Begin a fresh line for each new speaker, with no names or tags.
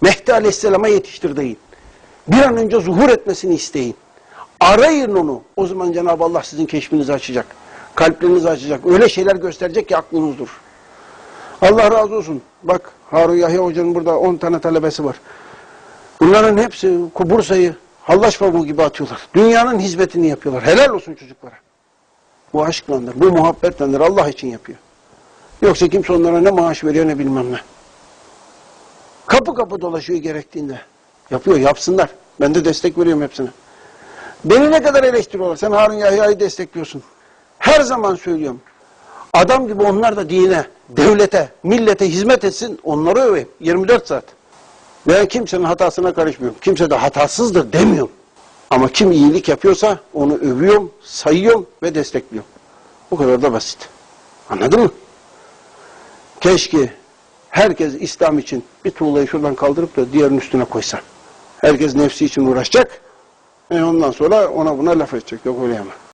Mehdi Aleyhisselam'a yetiştir deyin. Bir an önce zuhur etmesini isteyin. Arayın onu. O zaman Cenab-ı Allah sizin keşfinizi açacak. Kalplerinizi açacak. Öyle şeyler gösterecek ki aklınız durur. Allah razı olsun. Bak Harun Yahya Hoca'nın burada 10 tane talebesi var. Bunların hepsi Bursa'yı hallaç pamuğu gibi atıyorlar. Dünyanın hizmetini yapıyorlar. Helal olsun çocuklara. Bu aşklandır, bu muhabbetlendir. Allah için yapıyor. Yoksa kimse onlara ne maaş veriyor ne bilmem ne. Kapı kapı dolaşıyor gerektiğinde. Yapıyor, yapsınlar. Ben de destek veriyorum hepsine. Beni ne kadar eleştiriyorlar. Sen Harun Yahya'yı destekliyorsun. Her zaman söylüyorum. Adam gibi onlar da dine, devlete, millete hizmet etsin. Onları öveyim. 24 saat. Ben kimsenin hatasına karışmıyorum. Kimse de hatasızdır demiyorum. Ama kim iyilik yapıyorsa onu övüyorum, sayıyorum ve destekliyorum. Bu kadar da basit. Anladın mı? Keşke herkes İslam için bir tuğlayı şuradan kaldırıp da diğerinin üstüne koysa. Herkes nefsi için uğraşacak. E ondan sonra ona buna laf edecek. Yok öyle ama.